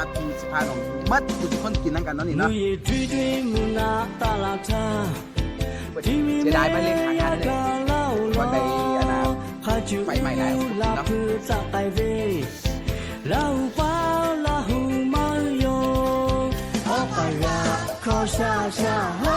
าพีสิพาของมัดกูสิคนกินนั่งกันเนาะนี่นะเจไดามัเลยขายงานเลยวันไปอนาไปใหม่แล้วเนาะเราเปล่าลาหูมาโยออกไปละขอชาชา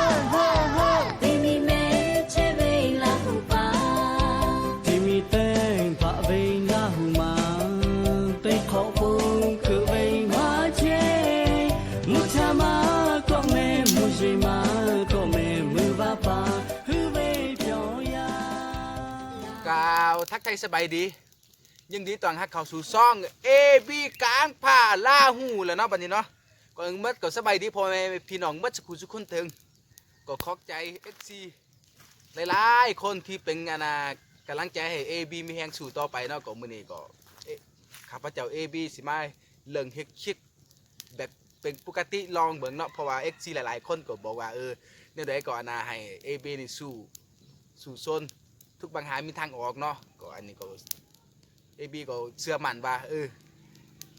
าวทักไทายสบายดียังดีตอนฮักเขาสู่ซ่องเอบีกลางผ่าล่าหูแล้วเนาะบัดนี้เนาะก็เมื่อก็สบายดีพ่อแม่พี่น้องเมื่อสักครู่สักคนถึงก็ขอบใจเอฟซีหลายๆคนที่เป็นอานากำลังใจให้เอบีมีแหงสู่ต่อไปเนาะก็มื้อนี้ก็เอ๊ะข้าพเจ้าเอบีสิมาเรื่องเฮ็ดคลิปแบบเป็นปกติลองเบิ่งเนาะเพราะว่าเอฟซีหลายๆ คนก็บอกว่าเออเนี่ยใดก็อานาให้เอบีนี่สู้สู่ซน ทุกปัญหามีทางออกเนาะก็อันนี้ก็เอบีก็เชื่อมั่นว่าเออ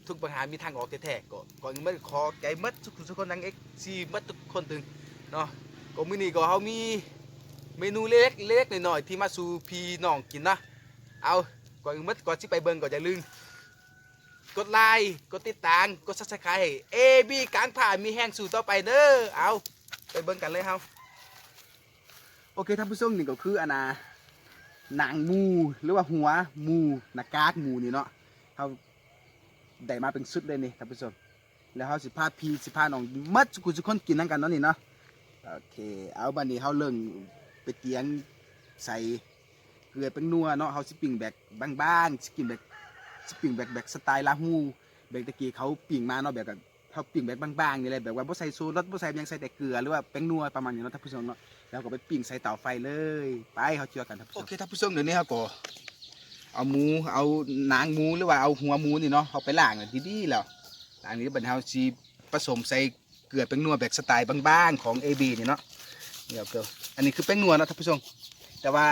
ทุกปัญหามีทางออกแท้ๆก็ก่อนอื่นมันขอใจมัดทุกคนทุกคนทั้งเอ็กซีมัดทุกคนถึงเนาะก็มื้อนี้ก็เฮามีเมนูเล็กเล็กๆหน่อยๆที่มาสู่พี่น้องกินนะเอาก่อนอื่นมัดก่อนสิไปเบิ่งก็อย่าลืมกดไลค์กดติดตามกด Subscribe ให้ AB กลางผ่ามีแห้งสู่ต่อไปเด้อเอาไปเบิ่งกันเลยเฮาโอเคท่านผู้ชมนี่ก็คืออนา หนังหมูหรือว่าหัวหมูหนากากหมูนี่เนาะเขาได้มาเป็นชุดเลยนี่ท่านผู้ชมแล้วเขาสิพาพี่สิพาน้องมัดสุกุสุคนกินนั่งกันเนาะนี่เนาะโอเค เอาบันนี้เขาเริ่มไปเตียงใส่เกลือเป็นนัวเนาะเขาสิปิ่งแบบบางๆสิกินแบบสิปิ่งแบบแบบสไตล์ลาฮูแบบตะกี้เขาปิ่งมาเนาะแบบกับเขาปิ่งแบบบางๆนี่แหละแบบว่าบ่ใส่โซรสบ่ใส่ยังใส่แต่เกลือหรือว่าแป้งนัวประมาณนี้เนาะท่านผู้ชมเนาะ แล้วก็ไปปิ้งใส่เตาไฟเลย ไปเขาเชื่อกันท่านผู้ชมโอเคท่านผู้ชมเดี๋ยวนี้เขาก็เอาหมูเอาหนังหมูหรือว่าเอาหัวหมูนี่เนาะเขาไปล้างเลยดีๆแล้วล้างนี้บรรเทาชีผสมใส่เกลือแป้งนัวแบบสไตล์บางๆของ AB นี่เนาะเดี๋ยวเกลืออันนี้คือแป้งนัวเนาะท่านผู้ชมแต่ว่า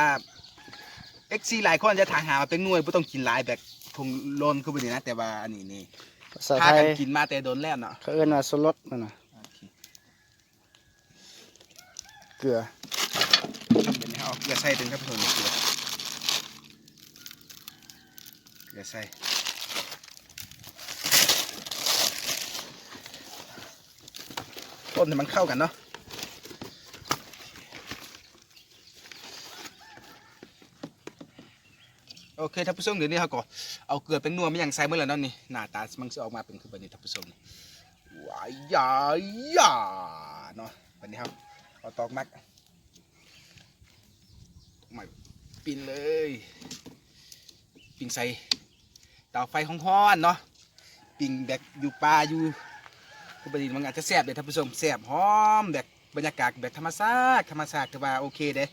XC หลายคนจะถามหาว่าแป้งนัวไม่ต้องกินหลายแบบคงโลนคือแบบนี้นะแต่ว่าอันนี้นี่ภาษาพาไทกันยกินมาแต่โดนแล้วเนาะเขาเอิ้นว่าสลดนั่นน่ะ โอ เกลือเดี๋ยวนี้เอาเกลือใส่ถึงท่านผู้ชมเกลือเกลือใส่ต้นให้มันเข้ากันเนาะโอเคท่านผู้ชมเดี๋ยวนี้เขาก็เอาเกลือเป็นนัวไม่ยังใส่เมื่อไหร่เนาะนี่หน้าตามันจะออกมาเป็นคือแบบนี้ท่านผู้ชมว้ายยายาเนาะแบบนี้ครับ เอาตอกมักไม่ปินเลย ปิงใส่เตาไฟห้อนเนาะปิงแบบอยู่ป่าอยู่คือประเด็นมันอาจจะแซ่บเลยท่านผู้ชมแซ่บหอมแบบบรรยากาศแบบธรรมชาติธรรมชาติคือว่าโอเคเด้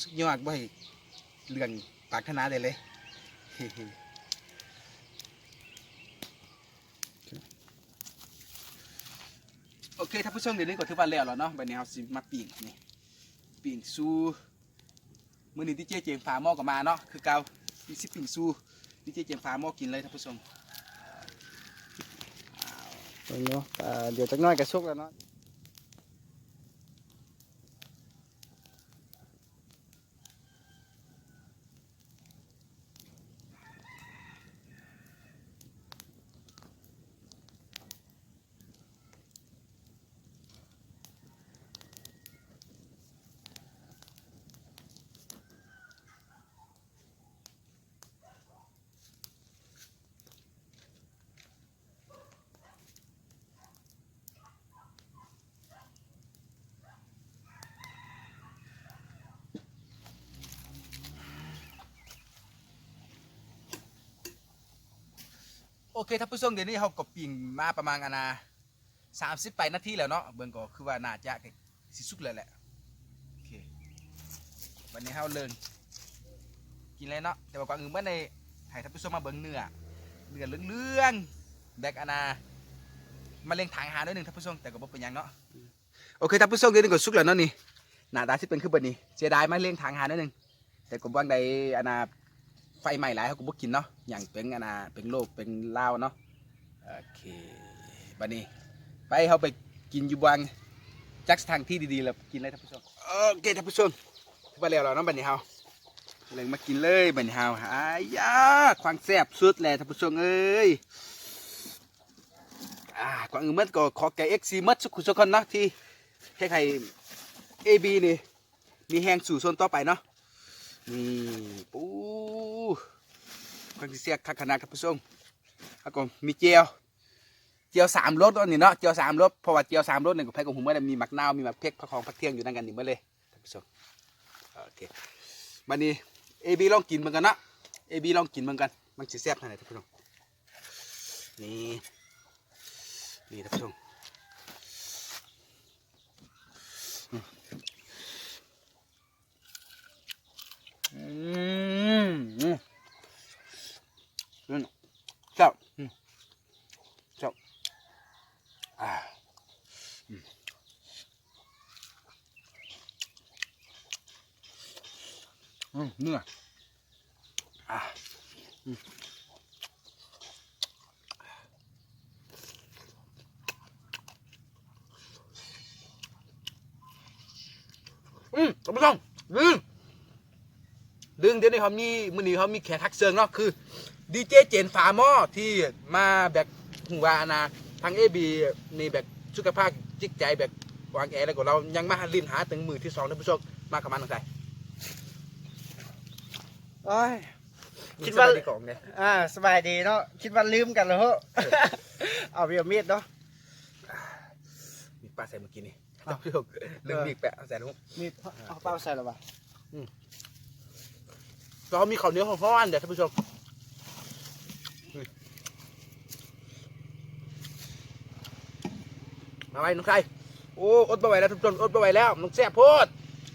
สุดยอดบ่ให้เรื่องปารถนาได้เลย โอเคท่านผู้ชมเดี๋ยวนี้ก็ถือว่าแล้วแล้วเนาะบัดนี้เราสิมาปิ่งนี่ปิ่งซูมื่อนี้ดีเจเจมส์ฟาหม้อก็มาเนาะคือเกามีซิปปิ่งซูดีเจเจมส์ฟาหม้อกินเลยท่านผู้ชมเนาะเดี๋ยวจักหน้อยก็สุกแล้วเนาะ เคท่านผู้ชมเดี๋ยวนี้เขาก็ปิ่งมาประมาณอนาสามสิบไปนาทีแล้วเนาะเบิ่งก็คือว่าน่าจะสิสุกเลยแหละโอเควันนี้เขาเลิงกินเลยเนาะแต่ว่าก่อนอื่นเมื่อในให้ท่านผู้ชมมาเบิ่งเนื้อเนื้อเรื่องๆแบกอนามาเล็งทางหาด้วยหนึ่งท่านผู้ชมแต่ก็บ่เป็นหยังเนาะโอเคท่านผู้ชมเดี๋ยวนี้ก็สุกแล้วเนาะนี่หน้าตาที่เป็นคือแบบนี้เสียดายมาเล็งทางหาด้วยหนึ่งแต่ก็บางใดอันนา ไฟใหม่หลายเขาก็บ่กินเนาะอย่างเป็นอันนาเป็นโรคเป็นลาวเนาะโอเคบัดนี้ ไปเฮาไปกินอยู่บางจักทางที่ดีๆแล้วกินเลยท่านผู้ชมโอเคท่านผู้ชมไปแล้วเราเนาะบัดนี้เฮาเลยมากินเลยบัดนี้เฮาอายาความแซ่บสุดแหละท่านผู้ชมเอ้ยอ่ากวางอื่นมันก็ขอแก่ XC มัดสุขุสุขคนเนาะที่ให้ใคร AB นี่มีแหงสู่โซนต่อไปเนาะ นี่ปูความสิเสียคักขนาดท่านผู้ชมแล้วก็มีเจียวเจียวสามรสอันนี้เนาะเจียวสามรสเพราะว่าเจียวสามรสหนึ่งกับไผ่กับหูเมื่อมีมักนาวมีมักเพกผักของผักเที่ยงอยู่นั่นกันนี่เมื่อเลยท่านผู้ชมโอเคมานี่เอบีลองกินเหมือนกันนะเอบีลองกินเหมือนกัน มันสิแซ่บขนาดไหนท่านผู้ชมนี่นี่ท่านผู้ชมอืมอืมอืมอืมเจ้าอืม อ่าอืมอืมเนื้อ อ่าอืมท่านผู้ชมดึงดึงเดี๋ยวนี้เขามีมือนี้เขามีแขกทักเซิงเนาะคือดีเจเจนฟาร์มอที่มาแบบหัวอาณาทางเอบีนี่แบบสุขภาพจิตใจแบบวางแอแล้วก็เรายังมาลินหาถึงมือที่สองท่านผู้ชมมากับมันทางใดโอ้ย คิดว่าสบยของเนี่ยอ่าสบายดีเนาะคิดว่าลืมกันแล้วเหรอเอาเบียมีดเนาะ มีปลาใส่เมื่อกี้นี่ท่านผู้ชมลืมมีดแปะเอาใส่ลงมีดเอาเป้าใส่แล้ววะเรามีข้าวเหนียวห้อนๆเดี๋ยวท่านผู้ชมนี่มาไว้น้องชายโอ้อดไปไหวแล้วท่านผู้ชมอดไปไหวแล้วมันแซ่บโพด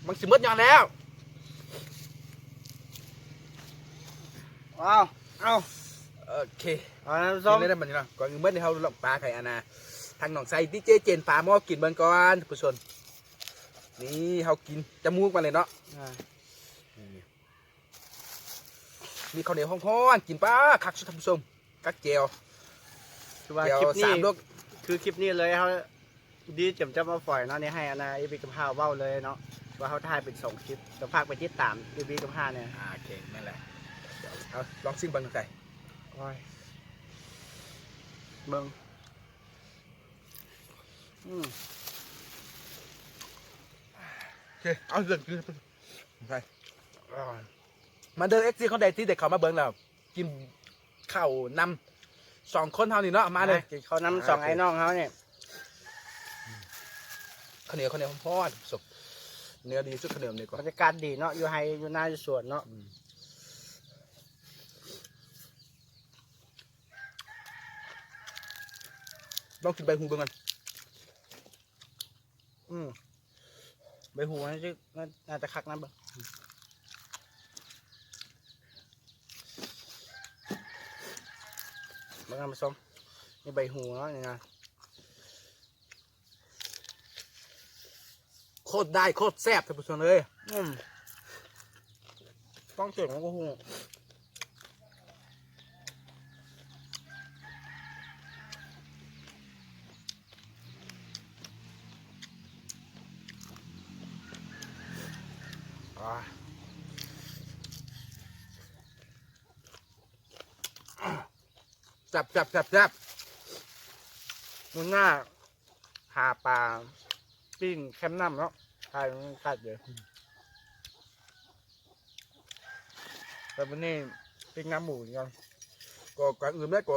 มันสิมดยอนแล้ว เอาเอาโอเคเอาน้ำส้ส้มมได้แล้วมันนี่เนาะก่อนอื่นเมื่อที่เขาลองปลาไข่อานาทางหนองไซดีเจเจนปลาหม้อกินเบิ่งก่อนผู้ชมนี่เขากินจมูกมาเลยเนาะอ่ามีข้าวเหนียวห้อนๆกินป้าคักสุดท่านผู้ชมกักเจียวคือว่าเจียวคลิปสานี้มลูกคือคลิปนี้เลยเขาดีจำจะมาปล่อยเนาะนี่ให้อนาอีบีกับห้าเว้าเลยเนาะว่าเขาถ่ายเป็นสองคลิปจะพากไปที่ตามอีบีกับห้าเนี่ยอ่าโอเคนั่นแหละ เดี๋ยวเอาลองซิ่งเบังหน่อยไก่โอ้ยเบิ่งอืมโอเคเอาเรื่องกินไก่มาเดินเอ็กซี่เขาได้ที่เด็กเขามาเบิ่งแล้วกินข้าวนำสองคนเท่านี้เนาะมาเลยกินเขาวน้ำสองไอ้น้องเขาเนี่ยข้าวเหนียวข้าวเหนียวห้อนๆสดเนื้อดีสุดข้าวเหนียวนี่ก่อนบรรยากาศดีเนาะอยู่ไฮอยู่หน้าอยู่สวนเนาะ ลองกินใบหูเบิ่งกันอืมใบหูนี่น่าน่าจะคักนะเบิ่งเบิ่งน้ำส้อมนี่ใบหูเนาะนี่นะโคตรได้โคตรแซ่บท่านผู้ชมเลย อืมต้องเก่งของกูหู จับจับจับจับมึงหน้าหาปลาปิ้งแคมน้ำเนาะขายมันขาดเลยแต่วันนี้ปิ้งน้ำหมูกันก็ก่อนอื่นแม่ก็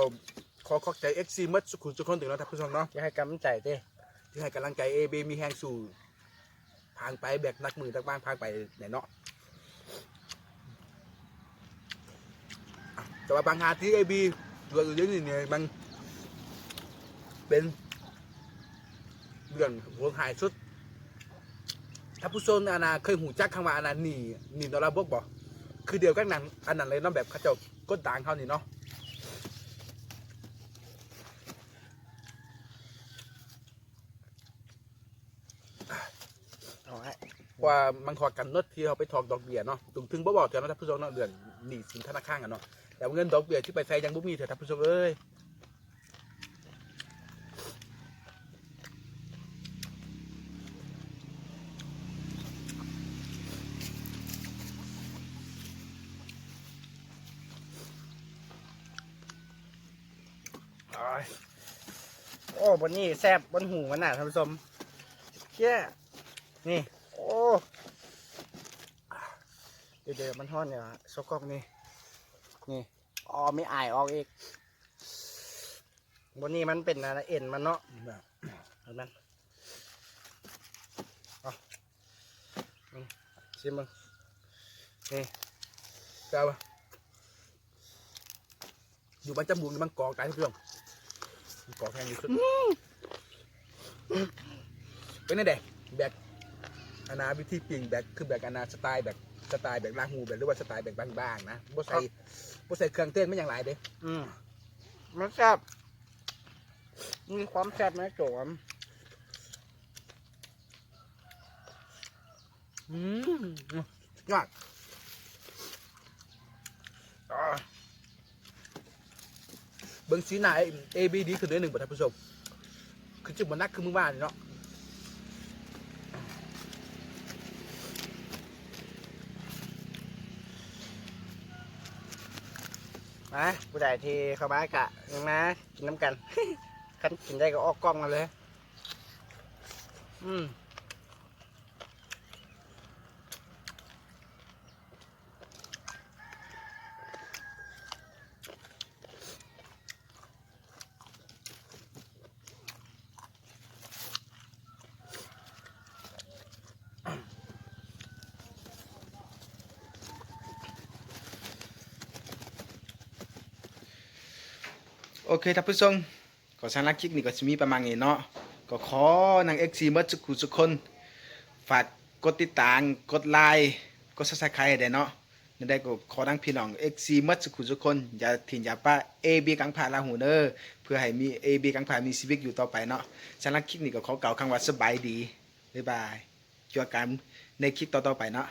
ขอขอบใจเอ็กซีมัดสุขุมทุกคนถึงแล้วท่านผู้ชมเนาะจะให้กำลังใจเต้ที่ให้กำลังใจเอเบมีแหงสู่ผ่านไปแบกนักมือทั้งบ้านผ่านไปไหนเนาะอะแต่ว่าบางงานที่เอบี เรื่องอื่นนี่เนี่ยมันเป็นเรื่องหัวหายสุด ถ้าผู้ชมอานาเคยหูจักคำว่าอานาหนีหนีนรบกบ่คือเดียวกันนั้นอันนั้นเลยเนาะแบบเขาเจ้ากดด่างเขานี่เนาะว้ว่ามันขอกันนดที่เขาไปถอกดอกเบี้ยเนาะถึงถึงบ่บอกเถอะนาะท่านผู้ชมเนาะเดือนหนีสินธนาคารกันเนาะ แต่เงินดอกเบี้ยที่ไปใส่ยังบุ้มีเถอะท่านผู้ชมเอ้ยโอ้บนนี้แซบบนหูมันน่ะท่านผู้ชมเชี่ยนี่ โอ้ เดี๋ยวมันทอดเนี่ยสกอกนี่ นี่อ๋อไม่อายออกอีกบนนี้มันเป็นอะไรเอ็นมันเนาะแบบเห็นมันเอาอืมชิมมึงนี่เจ้าอยู่บ้านจำบุงนี่มันกอกตายทุกเรื่องมันกอกแพงที่สุดเป็นไงเด็กแบกอาณาวิธีปิ่งแบกคือแบกอาณาสไตล์แบบสไตล์แบบลาหูแบบหรือว่าสไตล์แบบบางๆนะบ่ใส่ บ่ใส่เครื่องเต้นไม่อย่างไรเด้อืมมันแซ่บมีความแซ่บไหมโจมอืมยอดอ่า เบิ้งสีหน้าเอบีดีคือเดือนหนึ่งบ่ท่านผู้ชมคือจุดบนนักคือมึงว่านี่เนาะ มาผู้ใดที่เข้ามากะยังนะกินน้ำกัน คันกินได้ก็ออกกล้องมาเลย อืม โอเคท่านผู้ชมก็สำหรับคลิปนี้ก็จะมีประมาณนี้เนาะก็ขอนางเอ็กซีมัดสุขุสุกคนฝากกดติดตามกดไลค์กดซับสไครต์ได้เนาะนั่นได้ก็ขอทั้งพี่น้องเอ็กซีมัดสุขุสุกคนอย่าทิ้งอย่าป้าเอบีกังผ่าลาหูเนอร์เพื่อให้มีเอบีกังผ่ามีชีวิตอยู่ต่อไปเนาะสำหรับคลิปนี้ก็ขอเก่าวคำว่าสบายดีบ๊ายบายจอกันในคลิปต่อๆไปเนาะ